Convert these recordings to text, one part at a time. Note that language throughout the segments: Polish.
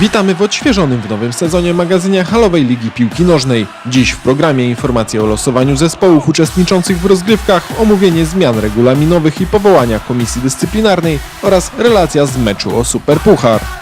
Witamy w odświeżonym w nowym sezonie magazynie halowej Ligi Piłki Nożnej. Dziś w programie informacje o losowaniu zespołów uczestniczących w rozgrywkach, omówienie zmian regulaminowych i powołania komisji dyscyplinarnej oraz relacja z meczu o Superpuchar.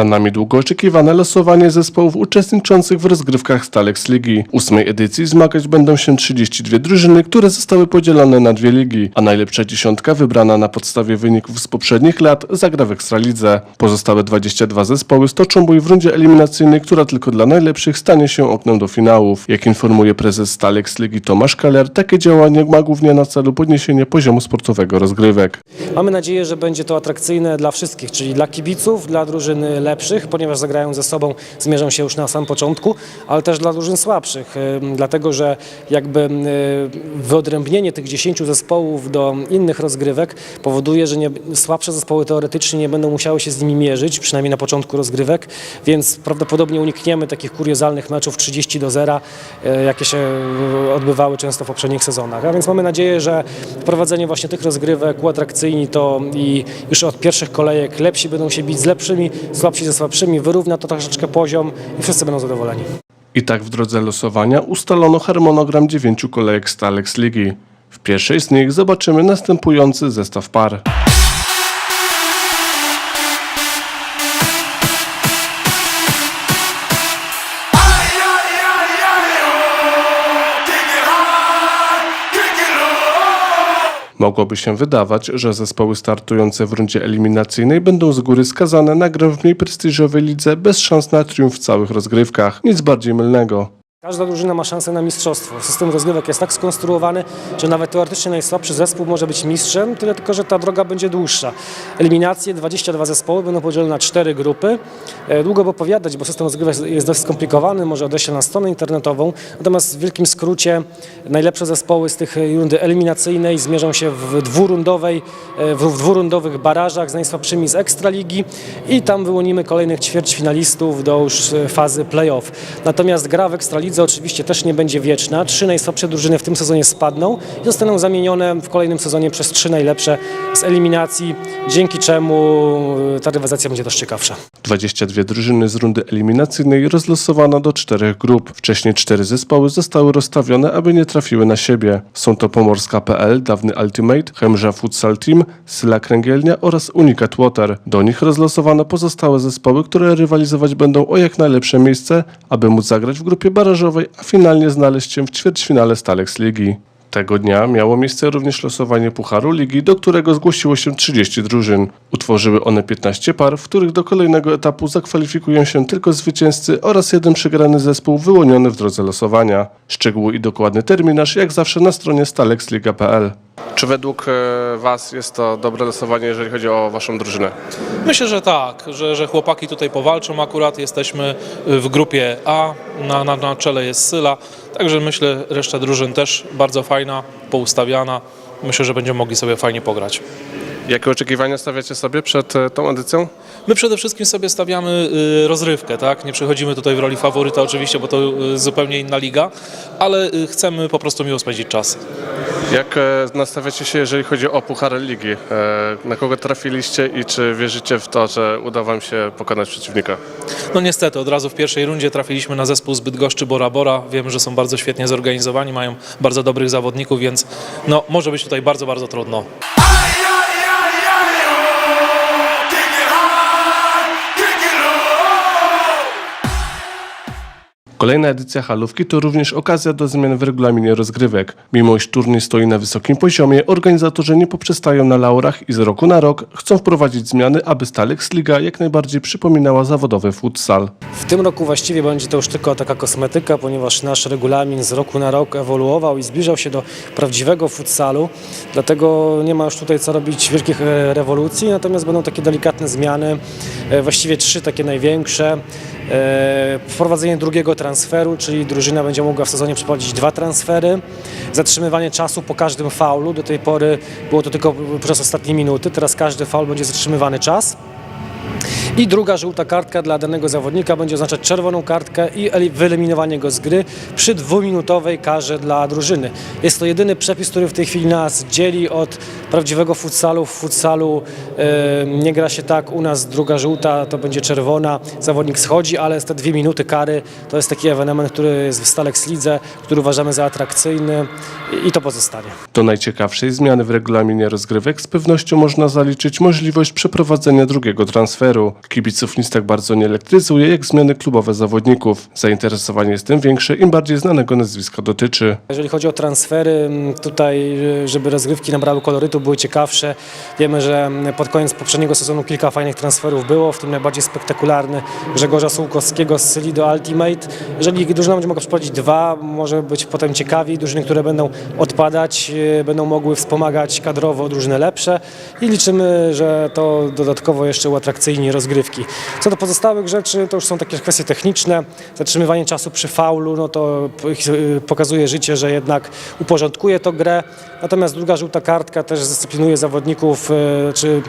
Za nami długo oczekiwane losowanie zespołów uczestniczących w rozgrywkach Stalex Ligi. Ósmej edycji zmagać będą się 32 drużyny, które zostały podzielone na dwie ligi, a najlepsza dziesiątka wybrana na podstawie wyników z poprzednich lat zagra w Ekstralidze. Pozostałe 22 zespoły stoczą bój w rundzie eliminacyjnej, która tylko dla najlepszych stanie się oknem do finałów. Jak informuje prezes Stalex Ligi Tomasz Keller, takie działanie ma głównie na celu podniesienie poziomu sportowego rozgrywek. Mamy nadzieję, że będzie to atrakcyjne dla wszystkich, czyli dla kibiców, dla drużyn lepszych, ponieważ zagrają ze sobą, zmierzą się już na samym początku, ale też dla drużyn słabszych, ym, dlatego że jakby ym, wyodrębnienie tych 10 zespołów do innych rozgrywek powoduje, że nie, słabsze zespoły teoretycznie nie będą musiały się z nimi mierzyć, przynajmniej na początku rozgrywek, więc prawdopodobnie unikniemy takich kuriozalnych meczów 30 do 0, e, jakie się odbywały często w poprzednich sezonach. A więc mamy nadzieję, że wprowadzenie właśnie tych rozgrywek uatrakcyjni to i już od pierwszych kolejek lepsi będą się bić z lepszymi, słabsi ze słabszymi, wyrówna to troszeczkę poziom i wszyscy będą zadowoleni. I tak w drodze losowania ustalono harmonogram dziewięciu kolejek Stalex Ligi. W pierwszej z nich zobaczymy następujący zestaw par. Mogłoby się wydawać, że zespoły startujące w rundzie eliminacyjnej będą z góry skazane na grę w mniej prestiżowej lidze bez szans na triumf w całych rozgrywkach. Nic bardziej mylnego. Każda drużyna ma szansę na mistrzostwo. System rozgrywek jest tak skonstruowany, że nawet teoretycznie najsłabszy zespół może być mistrzem, tyle tylko, że ta droga będzie dłuższa. Eliminacje, 22 zespoły będą podzielone na cztery grupy. E, Długo by opowiadać, bo system rozgrywek jest dość skomplikowany, może odeślę na stronę internetową. Natomiast w wielkim skrócie najlepsze zespoły z tych rundy eliminacyjnej zmierzą się w dwurundowej, e, w dwurundowych barażach z najsłabszymi z Ekstraligi i tam wyłonimy kolejnych ćwierćfinalistów do już e, fazy playoff. Natomiast gra w Ekstralidze oczywiście też nie będzie wieczna. Trzy najsłabsze drużyny w tym sezonie spadną i zostaną zamienione w kolejnym sezonie przez trzy najlepsze z eliminacji, dzięki czemu e, ta rywalizacja będzie też ciekawsza. 22 drużyny z rundy eliminacyjnej rozlosowano do czterech grup. Wcześniej cztery zespoły zostały rozstawione, aby nie trafiły na siebie. Są to Pomorska.pl, dawny Ultimate, Chemża Futsal Team, Syla Kręgielnia oraz Unicat Water. Do nich rozlosowano pozostałe zespoły, które rywalizować będą o jak najlepsze miejsce, aby móc zagrać w grupie barażowej, a finalnie znaleźć się w ćwierćfinale Stalex Ligi. Tego dnia miało miejsce również losowanie Pucharu Ligi, do którego zgłosiło się 30 drużyn. Utworzyły one 15 par, w których do kolejnego etapu zakwalifikują się tylko zwycięzcy oraz jeden przegrany zespół wyłoniony w drodze losowania. Szczegóły i dokładny terminarz jak zawsze na stronie stalexliga.pl. Czy według e, Was jest to dobre losowanie, jeżeli chodzi o Waszą drużynę? Myślę, że tak, że, że chłopaki tutaj powalczą akurat. Jesteśmy w grupie A, na, na, na czele jest Syla, także myślę, reszta drużyn też bardzo fajna, poustawiana. Myślę, że będziemy mogli sobie fajnie pograć. Jakie oczekiwania stawiacie sobie przed e, tą edycją? My przede wszystkim sobie stawiamy y, rozrywkę, tak? Nie przychodzimy tutaj w roli faworyta oczywiście, bo to y, zupełnie inna liga, ale y, chcemy po prostu miło spędzić czas. Jak e, nastawiacie się, jeżeli chodzi o Puchar Ligi? E, Na kogo trafiliście i czy wierzycie w to, że uda Wam się pokonać przeciwnika? No niestety, od razu w pierwszej rundzie trafiliśmy na zespół z Bydgoszczy Bora Bora. Wiemy, że są bardzo świetnie zorganizowani, mają bardzo dobrych zawodników, więc no, może być tutaj bardzo, bardzo trudno. Kolejna edycja halówki to również okazja do zmian w regulaminie rozgrywek. Mimo iż turniej stoi na wysokim poziomie, organizatorzy nie poprzestają na laurach i z roku na rok chcą wprowadzić zmiany, aby Stalex Liga jak najbardziej przypominała zawodowy futsal. W tym roku właściwie będzie to już tylko taka kosmetyka, ponieważ nasz regulamin z roku na rok ewoluował i zbliżał się do prawdziwego futsalu, dlatego nie ma już tutaj co robić wielkich e, rewolucji, natomiast będą takie delikatne zmiany, e, właściwie trzy takie największe. E, Wprowadzenie drugiego transferu, czyli drużyna będzie mogła w sezonie przeprowadzić dwa transfery, zatrzymywanie czasu po każdym faulu, do tej pory było to tylko przez ostatnie minuty, teraz każdy faul będzie zatrzymywany czas. I druga żółta kartka dla danego zawodnika będzie oznaczać czerwoną kartkę i eli- wyeliminowanie go z gry przy dwuminutowej karze dla drużyny. Jest to jedyny przepis, który w tej chwili nas dzieli od prawdziwego futsalu. W futsalu e, nie gra się tak, u nas druga żółta to będzie czerwona, zawodnik schodzi, ale te dwie minuty kary to jest taki ewenement, który jest w Stalex Lidze, który uważamy za atrakcyjny i to pozostanie. Do najciekawszej zmiany w regulaminie rozgrywek z pewnością można zaliczyć możliwość przeprowadzenia drugiego transferu. Kibiców nic tak bardzo nie elektryzuje jak zmiany klubowe zawodników. Zainteresowanie jest tym większe, im bardziej znanego nazwiska dotyczy. Jeżeli chodzi o transfery, tutaj, y, żeby rozgrywki nabrały kolorytu, były ciekawsze. Wiemy, że pod koniec poprzedniego sezonu kilka fajnych transferów było, w tym najbardziej spektakularny Grzegorza Sułkowskiego z Syli do Ultimate. Jeżeli drużyna będzie mogła przeprowadzić dwa, może być potem ciekawi. Drużyny, które będą odpadać, y, będą mogły wspomagać kadrowo drużyny lepsze i liczymy, że to dodatkowo jeszcze uatrakcyjni rozgrywki. Co do pozostałych rzeczy, to już są takie kwestie techniczne. Zatrzymywanie czasu przy faulu, no to y, pokazuje życie, że jednak uporządkuje to grę. Natomiast druga żółta kartka też zdyscyplinuje zawodników, y, czy y,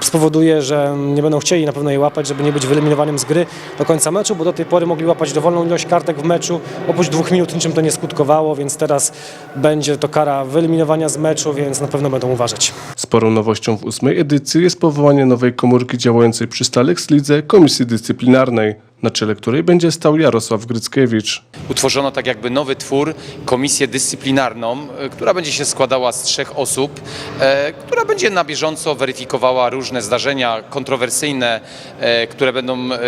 spowoduje, że nie będą chcieli na pewno jej łapać, żeby nie być wyeliminowanym z gry do końca meczu, bo do tej pory mogli łapać dowolną ilość kartek w meczu. Oprócz dwóch minut niczym to nie skutkowało, więc teraz będzie to kara wyeliminowania z meczu, więc na pewno będą uważać. Sporą nowością w ósmej edycji jest powołanie nowej komórki działającej przy Stalex Lidze Komisji Dyscyplinarnej, na czele której będzie stał Jarosław Gryckiewicz. utworzono tak jakby nowy twór, komisję dyscyplinarną, e, która będzie się składała z trzech osób, e, która będzie na bieżąco weryfikowała różne zdarzenia kontrowersyjne, e, które będą, e,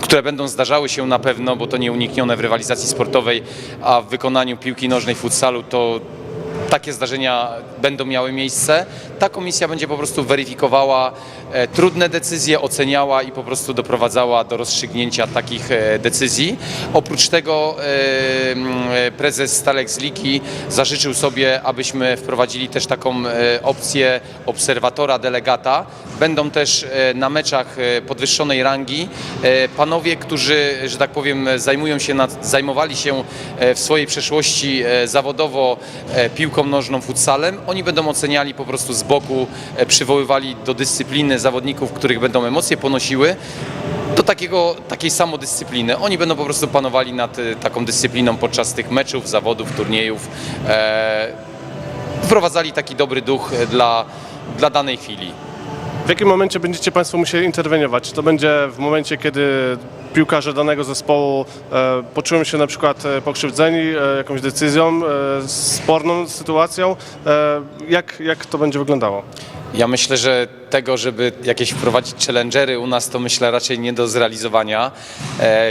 które będą zdarzały się na pewno, bo to nieuniknione w rywalizacji sportowej, a w wykonaniu piłki nożnej, futsalu to takie zdarzenia będą miały miejsce. Ta komisja będzie po prostu weryfikowała e, trudne decyzje, oceniała i po prostu doprowadzała do rozstrzygnięcia takich e, decyzji. Oprócz tego e, prezes Stalex Ligi zażyczył sobie, abyśmy wprowadzili też taką opcję obserwatora, delegata. Będą też na meczach podwyższonej rangi panowie, którzy, że tak powiem, zajmują się, zajmowali się w swojej przeszłości zawodowo piłką nożną, futsalem. Oni będą oceniali po prostu z boku, e, przywoływali do dyscypliny zawodników, których będą emocje ponosiły do takiego, takiej samodyscypliny. Oni będą po prostu panowali nad e, taką dyscypliną podczas tych meczów, zawodów, turniejów. E, wprowadzali taki dobry duch dla, dla danej chwili. W jakim momencie będziecie Państwo musieli interweniować? To będzie w momencie, kiedy piłkarze danego zespołu e, poczują się na przykład e, pokrzywdzeni e, jakąś decyzją, e, sporną sytuacją? Jak, jak to będzie wyglądało? Ja myślę, że tego, żeby jakieś wprowadzić challengery u nas, to myślę raczej nie do zrealizowania.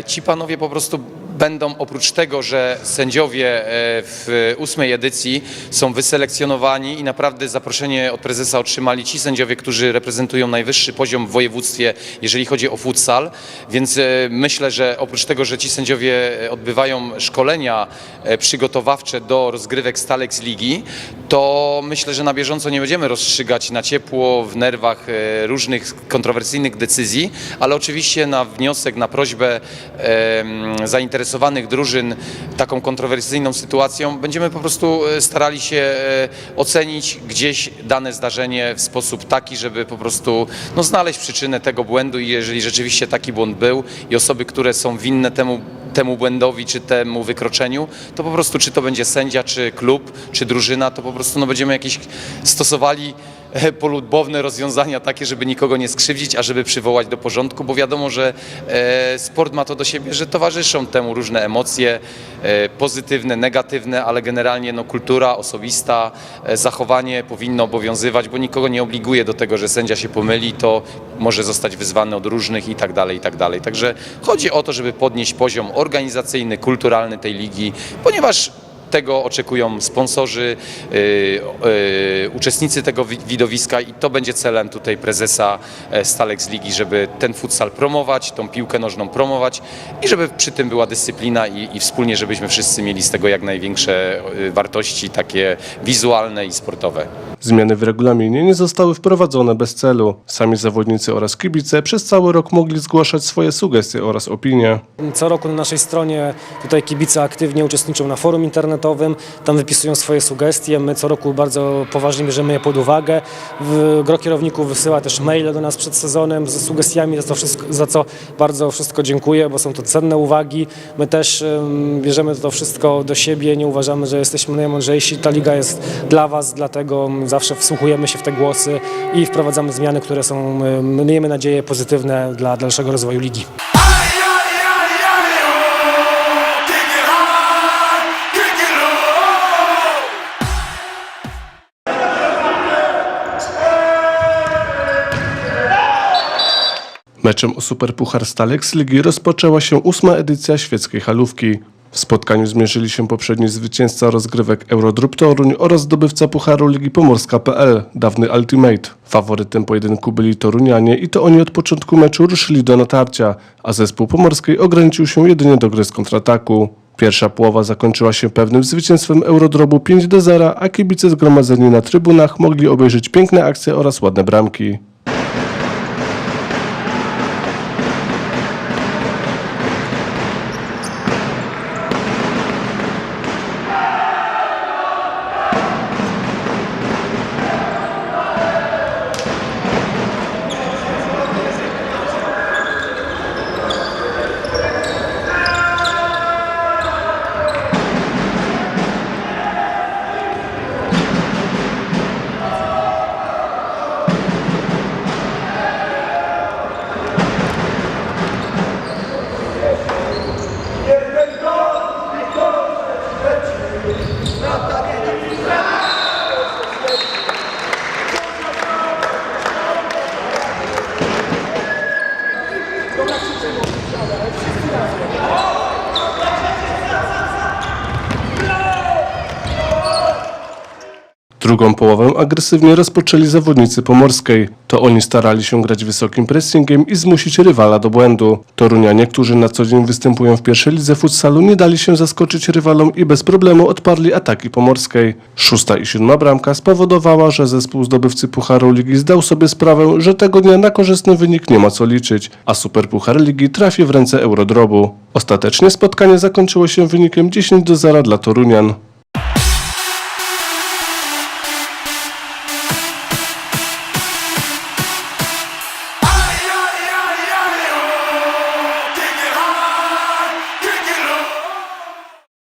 Ci panowie po prostu będą, oprócz tego, że sędziowie e, w ósmej edycji są wyselekcjonowani i naprawdę zaproszenie od prezesa otrzymali ci sędziowie, którzy reprezentują najwyższy poziom w województwie, jeżeli chodzi o futsal. Więc e, myślę, że oprócz tego, że ci sędziowie e, odbywają szkolenia przygotowawcze do rozgrywek Stalex Ligi, to myślę, że na bieżąco nie będziemy rozstrzygać na ciepło, w nerwach różnych kontrowersyjnych decyzji, ale oczywiście na wniosek, na prośbę em, zainteresowanych drużyn taką kontrowersyjną sytuacją. Będziemy po prostu e, starali się e, ocenić gdzieś dane zdarzenie w sposób taki, żeby po prostu no, znaleźć przyczynę tego błędu i jeżeli rzeczywiście taki błąd był i osoby, które są winne temu temu błędowi czy temu wykroczeniu, to po prostu czy to będzie sędzia, czy klub, czy drużyna, to po prostu no, będziemy jakieś stosowali polubowne rozwiązania takie, żeby nikogo nie skrzywdzić, a żeby przywołać do porządku, bo wiadomo, że e, sport ma to do siebie, że towarzyszą temu różne emocje e, pozytywne, negatywne, ale generalnie no, kultura osobista, e, zachowanie powinno obowiązywać, bo nikogo nie obliguje do tego, że sędzia się pomyli, to może zostać wyzwany od różnych i tak dalej, i tak dalej. Także chodzi o to, żeby podnieść poziom organizacyjny, kulturalny tej ligi, ponieważ tego oczekują sponsorzy, yy, yy, uczestnicy tego wi- widowiska i to będzie celem tutaj prezesa e, Stalex Ligi, żeby ten futsal promować, tą piłkę nożną promować i żeby przy tym była dyscyplina i, i wspólnie, żebyśmy wszyscy mieli z tego jak największe yy, wartości takie wizualne i sportowe. Zmiany w regulaminie nie zostały wprowadzone bez celu. Sami zawodnicy oraz kibice przez cały rok mogli zgłaszać swoje sugestie oraz opinie. Co roku na naszej stronie tutaj kibice aktywnie uczestniczą na forum internetowym, tam wypisują swoje sugestie. My co roku bardzo poważnie bierzemy je pod uwagę. Gro kierowników wysyła też maile do nas przed sezonem ze sugestiami, za, to wszystko, za co bardzo wszystko dziękuję, bo są to cenne uwagi. My też em, bierzemy to wszystko do siebie, nie uważamy, że jesteśmy najmądrzejsi. Ta liga jest dla Was, dlatego zawsze wsłuchujemy się w te głosy i wprowadzamy zmiany, które są, miejmy nadzieję, pozytywne dla dalszego rozwoju ligi. Meczem o Superpuchar Stalek z Ligi rozpoczęła się ósma edycja świeckiej halówki. W spotkaniu zmierzyli się poprzedni zwycięzca rozgrywek Eurodrup Toruń oraz zdobywca Pucharu Ligi Pomorska.pl, dawny Ultimate. Faworytem pojedynku byli Torunianie i to oni od początku meczu ruszyli do natarcia, a zespół pomorskiej ograniczył się jedynie do gry z kontrataku. Pierwsza połowa zakończyła się pewnym zwycięstwem Eurodrobu 5 do 0, a kibice zgromadzeni na trybunach mogli obejrzeć piękne akcje oraz ładne bramki. Drugą połowę agresywnie rozpoczęli zawodnicy pomorskiej. To oni starali się grać wysokim pressingiem i zmusić rywala do błędu. Torunianie, którzy na co dzień występują w pierwszej lidze futsalu, nie dali się zaskoczyć rywalom i bez problemu odparli ataki pomorskiej. Szósta i siódma bramka spowodowała, że zespół zdobywcy Pucharu Ligi zdał sobie sprawę, że tego dnia na korzystny wynik nie ma co liczyć, a Superpuchar Ligi trafi w ręce Eurodrobu. Ostatecznie spotkanie zakończyło się wynikiem 10 do 0 dla Torunian.